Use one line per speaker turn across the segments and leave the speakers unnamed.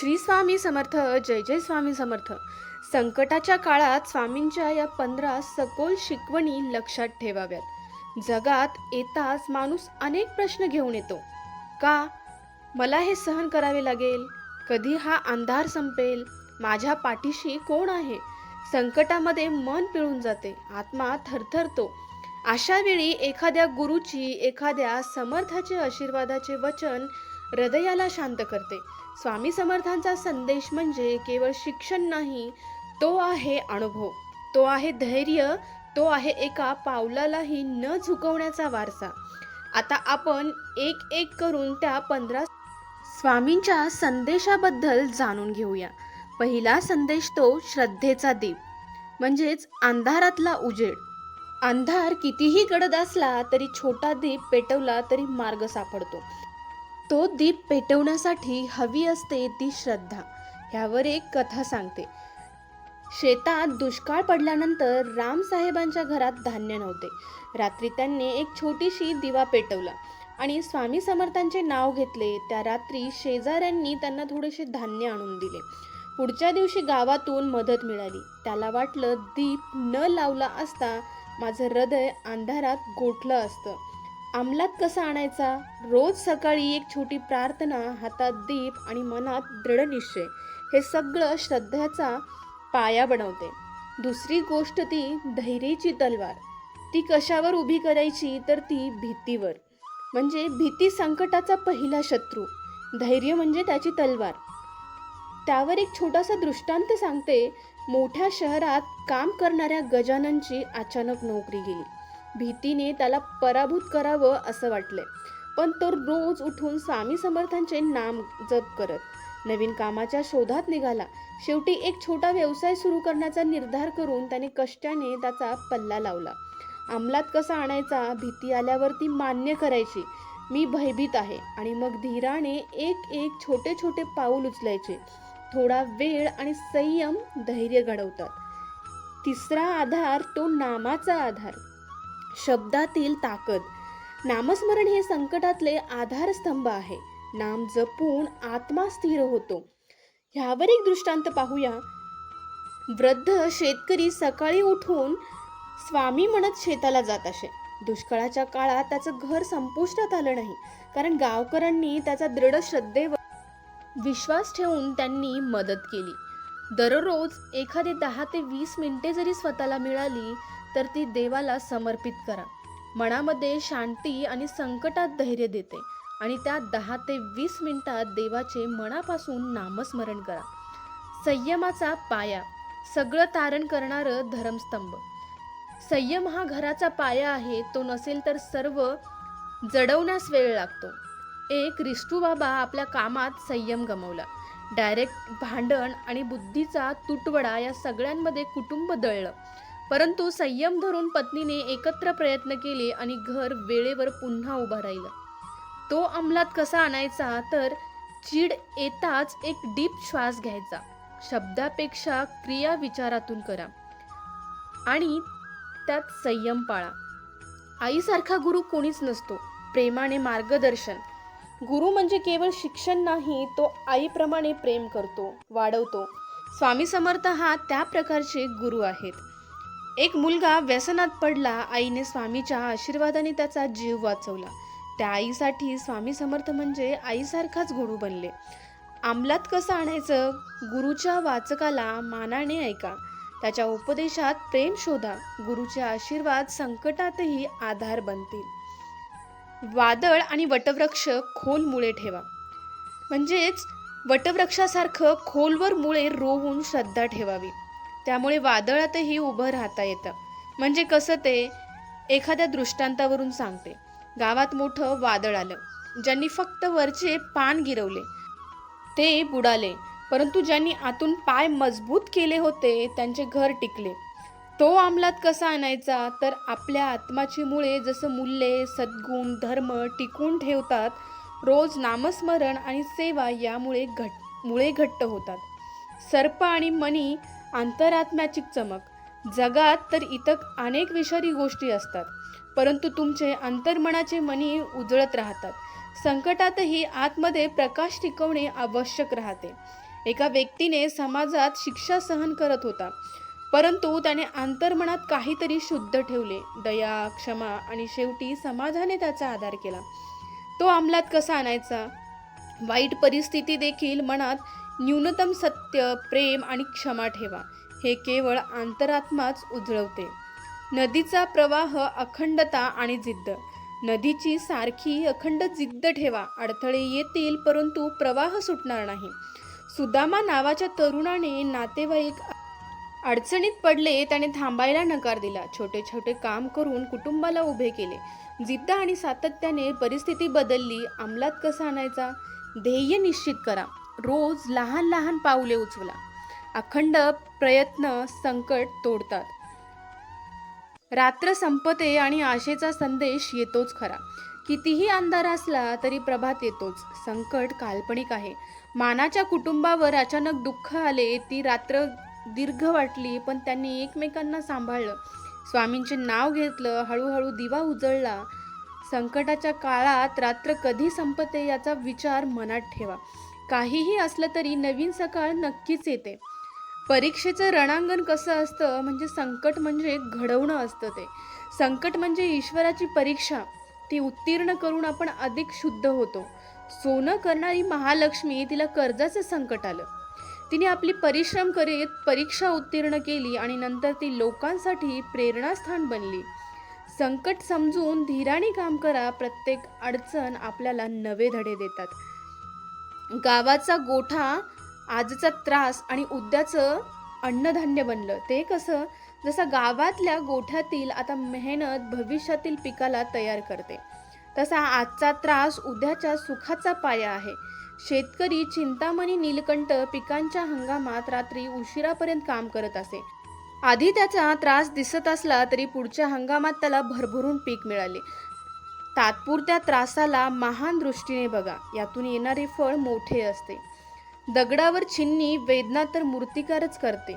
श्री स्वामी समर्थ जय जय स्वामी समर्थ. संकटाच्या काळात स्वामींच्या या पंधरा सखोल शिकवणी लक्षात ठेवाव्यात. जगात येताच माणूस अनेक प्रश्न घेऊन येतो. का? मला हे सहन करावे लागेल? कधी हा अंधार संपेल? माझ्या पाठीशी कोण आहे? संकटामध्ये मन पिळून जाते आत्मा थरथरतो. अशा वेळी एखाद्या गुरुची एखाद्या समर्थाचे आशीर्वादाचे वचन हृदयाला शांत करते. स्वामी समर्थांचा संदेश म्हणजे केवळ शिक्षण नाही तो आहे अनुभव. तो आहे धैर्य तो आहे एका पावलालाही न झुकवण्याचा वारसा. आता आपण एक एक करून त्या पंधरा स्वामींच्या संदेशाबद्दल जाणून घेऊया. पहिला संदेश तो श्रद्धेचा दीप म्हणजेच अंधारातला उजेड. अंधार कितीही गडद असला तरी छोटा दीप पेटवला तरी मार्ग सापडतो. तो दीप पेटवण्यासाठी हवी असते ती श्रद्धा. ह्यावर एक कथा सांगते. शेतात दुष्काळ पडल्यानंतर रामसाहेबांच्या घरात धान्य नव्हते. रात्री त्यांनी एक छोटीशी दिवा पेटवला आणि स्वामी समर्थांचे नाव घेतले. त्या रात्री शेजाऱ्यांनी त्यांना थोडेसे धान्य आणून दिले. पुढच्या दिवशी गावातून मदत मिळाली. त्याला वाटलं दीप न लावला असता माझं हृदय अंधारात गोठलं असतं. अंमलात कसा आणायचा? रोज सकाळी एक छोटी प्रार्थना हातात दीप आणि मनात दृढ निश्चय हे सगळं श्रद्धेचा पाया बनवते. दुसरी गोष्ट ती धैर्याची तलवार. ती कशावर उभी करायची तर ती भीतीवर. म्हणजे भीती संकटाचा पहिला शत्रू. धैर्य म्हणजे त्याची तलवार. त्यावर एक छोटासा दृष्टांत सांगते. मोठ्या शहरात काम करणाऱ्या गजाननची अचानक नोकरी गेली. भीतीने त्याला पराभूत करावं असं वाटले पण तो रोज उठून स्वामी समर्थांचे नाम जप करत नवीन कामाच्या शोधात निघाला. शेवटी एक छोटा व्यवसाय सुरू करण्याचा निर्धार करून त्याने कष्टाने त्याचा पल्ला लावला. अंमलात कसा आणायचा? भीती आल्यावर ती मान्य करायची. मी भयभीत आहे आणि मग धीराने एक एक छोटे छोटे पाऊल उचलायचे. थोडा वेळ आणि संयम धैर्य घडवतात. तिसरा आधार तो नामाचा आधार. शब्दातील ताकद. नामस्मरण हे संकटातले आधारस्तंभ आहे. नाम जपून आत्मा स्थिर होतो. ह्यावर एक दृष्टांत पाहूया. वृद्ध शेतकरी सकाळी उठून स्वामी म्हणत शेताला जात असे. दुष्काळाच्या काळात त्याचं घर संपुष्टात आलं नाही. कारण गावकऱ्यांनी त्याचा दृढ श्रद्धेवर विश्वास ठेवून त्यांनी मदत केली. दररोज एखादी दहा ते वीस मिनिटे जरी स्वतःला मिळाली तर ती देवाला समर्पित करा. मनामध्ये शांती आणि संकटात धैर्य देते आणि त्या दहा ते वीस मिनिटात देवाचे मनापासून नामस्मरण करा. संयमाचा पाया सगळं तारण करणारं धर्मस्तंभ. संयम हा घराचा पाया आहे तो नसेल तर सर्व जडवण्यास वेळ लागतो. एक रिष्टू बाबा आपल्या कामात संयम गमवला. डायरेक्ट भांडण आणि बुद्धीचा तुटवडा या सगळ्यांमध्ये कुटुंब दळलं. परंतु संयम धरून पत्नीने एकत्र प्रयत्न केले आणि घर वेळेवर पुन्हा उभा राहिलं. तो अंमलात कसा आणायचा तर चीड येताच एक डीप श्वास घ्यायचा. शब्दापेक्षा क्रिया विचारातून करा. आणि त्यात संयम पाळा. आईसारखा गुरु कोणीच नसतो. प्रेमाने मार्गदर्शन. गुरु म्हणजे केवळ शिक्षण नाही तो आईप्रमाणे प्रेम करतो वाढवतो. स्वामी समर्थ हा त्या प्रकारचे गुरु आहेत. एक मुलगा व्यसनात पडला आईने स्वामीच्या आशीर्वादाने त्याचा जीव वाचवला. त्या आईसाठी स्वामी समर्थ म्हणजे आईसारखाच गुरु बनले. अंमलात कसं आणायचं? गुरुच्या वाचकाला मानाने ऐका. त्याच्या उपदेशात प्रेम शोधा. गुरुचे आशीर्वाद संकटातही आधार बनतील. वादळ आणि वटवृक्ष खोल मुळे ठेवा. म्हणजेच वटवृक्षासारखं खोलवर मुळे रोवून श्रद्धा ठेवावी. त्यामुळे वादळातही उभं राहता येतं. म्हणजे कसं ते? एखाद्या दृष्टांतावरून सांगते. गावात मोठं वादळ आलं. ज्यांनी फक्त वरचे पान गिरवले ते बुडाले. परंतु ज्यांनी आतून पाय मजबूत केले होते त्यांचे घर टिकले. तो अंमलात कसा आणायचा? तर आपल्या आत्माची मुळे जसं मूल्ये सद्गुण धर्म टिकून ठेवतात रोज नामस्मरण आणि सेवा यामुळे घट मुळे घट्ट होतात. सर्प आणि मनी अंतरात्म्याची चमक. जगात तर इतर अनेक विषारी गोष्टी असतात परंतु तुमचे अंतर्मनाचे मनी उजळत राहतात. संकटातही आतमध्ये प्रकाश टिकवणे आवश्यक राहते. एका व्यक्तीने समाजात शिक्षा सहन करत होता परंतु त्याने अंतर्मनात काहीतरी शुद्ध ठेवले. दया क्षमा आणि शेवटी समाजाने त्याचा आधार केला. तो अंमलात कसा आणायचा? वाईट परिस्थिती देखील मनात न्यूनतम सत्य प्रेम आणि क्षमा ठेवा. हे केवळ अंतरात्माच उजळवते. नदीचा प्रवाह अखंडता आणि जिद्द. नदीची सारखी अखंड जिद्द ठेवा. अडथळे येतील परंतु प्रवाह सुटणार नाही. सुदामा नावाच्या तरुणाने नातेवाईक अडचणीत पडले त्याने थांबायला नकार दिला. छोटे छोटे काम करून कुटुंबाला उभे केले. जिद्द आणि सातत्याने परिस्थिती बदलली. अंमलात कसा आणायचा? ध्येय निश्चित करा. रोज लहान लहान पावले उचवला अखंड प्रयत्न संकट तोडतात. रात्र संपते आणि आशेचा संदेश येतोच खरा. कितीही अंधार असला तरी प्रभात येतोच. संकट काल्पनिक आहे. मानाच्या कुटुंबावर अचानक दुःख आले ती रात्र दीर्घ वाटली पण त्यांनी एकमेकांना सांभाळलं. स्वामींचे नाव घेतलं हळूहळू दिवा उजळला. संकटाच्या काळात रात्र कधी संपते याचा विचार मनात ठेवा. काहीही असलं तरी नवीन सकाळ नक्कीच येते. परीक्षेचं रणांगण कसं असतं म्हणजे संकट म्हणजे घडवणं असतं ते. संकट म्हणजे ईश्वराची परीक्षा. ती उत्तीर्ण करून आपण अधिक शुद्ध होतो. सोनं करणारी महालक्ष्मी तिला कर्जाचं संकट आलं. तिने आपली परिश्रम करीत परीक्षा उत्तीर्ण केली आणि नंतर ती लोकांसाठी प्रेरणास्थान बनली. संकट समजून धीराने काम करा प्रत्येक अडचण आपल्याला नवे धडे देतात. गावाचा गोठा आजचा त्रास आणि उद्याचं अन्नधान्य बनलं. ते कसं? जसं गावातल्या गोठ्यातील आता मेहनत भविष्यातील पिकाला तयार करते तसा आजचा त्रास उद्याच्या सुखाचा पाया आहे. शेतकरी चिंतामणी नीलकंठ पिकांच्या हंगामात रात्री उशिरापर्यंत काम करत असे. आधी त्याचा त्रास दिसत असला तरी पुढच्या हंगामात त्याला भरभरून पीक मिळाले. तात्पुरत्या त्रासाला महान दृष्टीने बघा. यातून येणारे फळ मोठे असते. दगडावर छिन्नी वेदना तर मूर्तिकारच करते.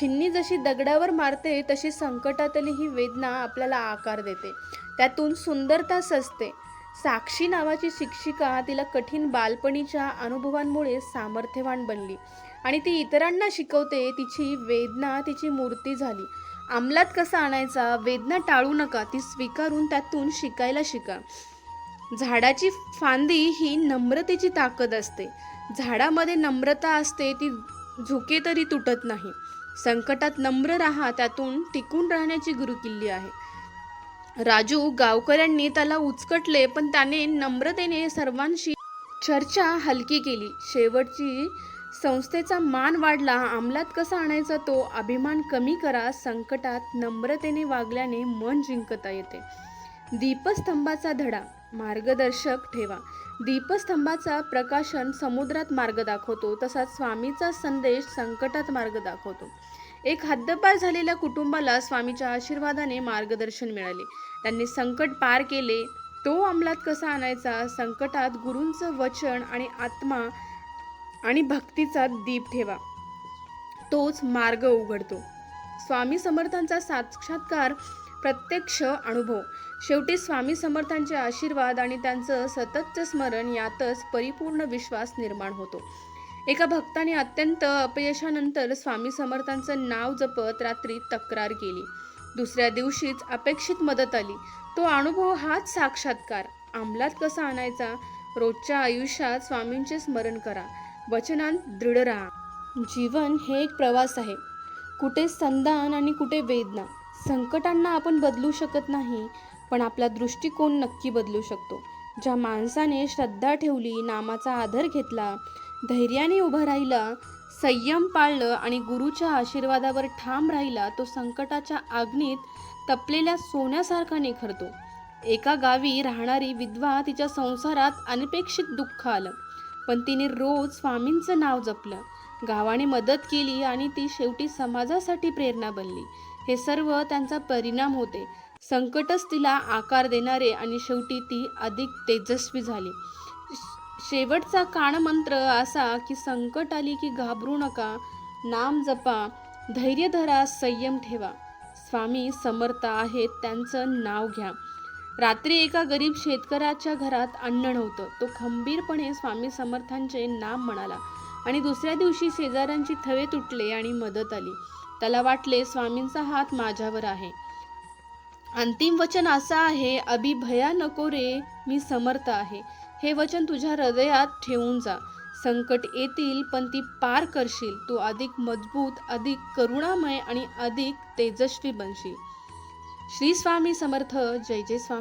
छिन्नी जशी दगडावर मारते तशी संकटातली ही वेदना आपल्याला आकार देते. त्यातून सुंदरता सजते. साक्षी नावाची शिक्षिका तिला कठीण बालपणीच्या अनुभवांमुळे सामर्थ्यवान बनली. आणि ती इतरांना शिकवते तिची वेदना तिची मूर्ती झाली. अंमलात कसा आणायचा? वेदना टाळू नका. ती स्वीकारून त्यातून शिकायला शिका. झाडाची फांदी ही नम्रतेची ताकद असते. झाडामध्ये नम्रता असते ती झुके तरी तुटत नाही. संकटात नम्र राहा त्यातून टिकून राहण्याची गुरुकिल्ली आहे. राजू गावकऱ्यांनी त्याला उचकटले पण त्याने नम्रतेने सर्वांशी चर्चा हलकी केली. शेवटची संस्थेचा मान वाढला अंमलात कसा आणायचा तो अभिमान कमी करा संकटात नम्रतेने वागल्याने मन जिंकता येते. दीपस्तंभाचा धडा मार्गदर्शक ठेवा. दीपस्तंभाचा प्रकाशन समुद्रात मार्ग दाखवतो तसाच स्वामीचा संदेश संकटात मार्ग दाखवतो. एक हद्दपार झालेल्या कुटुंबाला स्वामीच्या आशीर्वादाने मार्गदर्शन मिळाले. त्यांनी संकट पार केले तो अंमलात कसा आणायचा? संकटात गुरूंचं वचन आणि आत्मा आणि भक्तीचा दीप ठेवा. तोच मार्ग उघडतो. स्वामी समर्थांचा साक्षात्कार प्रत्यक्ष अनुभव. शेवटी स्वामी समर्थांचे आशीर्वाद आणि त्यांचं सततचं स्मरण यातच परिपूर्ण विश्वास निर्माण होतो. एका भक्ताने अत्यंत अपयशानंतर स्वामी समर्थांचं नाव जपत रात्री तक्रार केली. दुसऱ्या दिवशीच अपेक्षित मदत आली. तो अनुभव हाच साक्षात्कार. अंमलात कसा आणायचा? रोजच्या आयुष्यात स्वामींचे स्मरण करा. वचनांत दृढ राहा. जीवन हे एक प्रवास आहे. कुठे संधान आणि कुठे वेदना संकटांना आपण बदलू शकत नाही पण आपला दृष्टिकोन नक्की बदलू शकतो. ज्या माणसाने श्रद्धा ठेवली नामाचा आदर घेतला धैर्याने उभा राहिला संयम पाळलं आणि गुरुच्या आशीर्वादावर ठाम राहिला तो संकटाच्या आग्नीत तपलेल्या सोन्यासारखा निखरतो. एका गावी राहणारी विधवा तिच्या संसारात अनपेक्षित दुःख आलं. पण तिने रोज स्वामींचं नाव जपलं. गावाने मदत केली आणि ती शेवटी समाजासाठी प्रेरणा बनली. हे सर्व त्यांचा परिणाम होते. संकटच तिला आकार देणारे आणि शेवटी ती अधिक तेजस्वी झाली. शेवटचा कानमंत्र असा की संकट आली की घाबरू नका. नाम जपा. धैर्य धरा. संयम ठेवा. स्वामी समर्थ आहेत. त्यांचं नाव घ्या. रात्री एका गरीब शेतकऱ्याच्या घरात अन्न नव्हतं. तो खंबीरपणे स्वामी समर्थांचे नाम म्हणाला आणि दुसऱ्या दिवशी शेजाऱ्यांची थवे तुटले आणि मदत आली. त्याला वाटले स्वामींचा हात माझ्यावर आहे. अंतिम वचन असं आहे अभि भया नको रे मी समर्थ आहे. हे वचन तुझ्या हृदयात ठेवून जा. संकट येतील पण ती पार करशील. तू अधिक मजबूत अधिक करुणामय आणि अधिक तेजस्वी बनशील. श्री स्वामी समर्थ. जय जय स्वामी.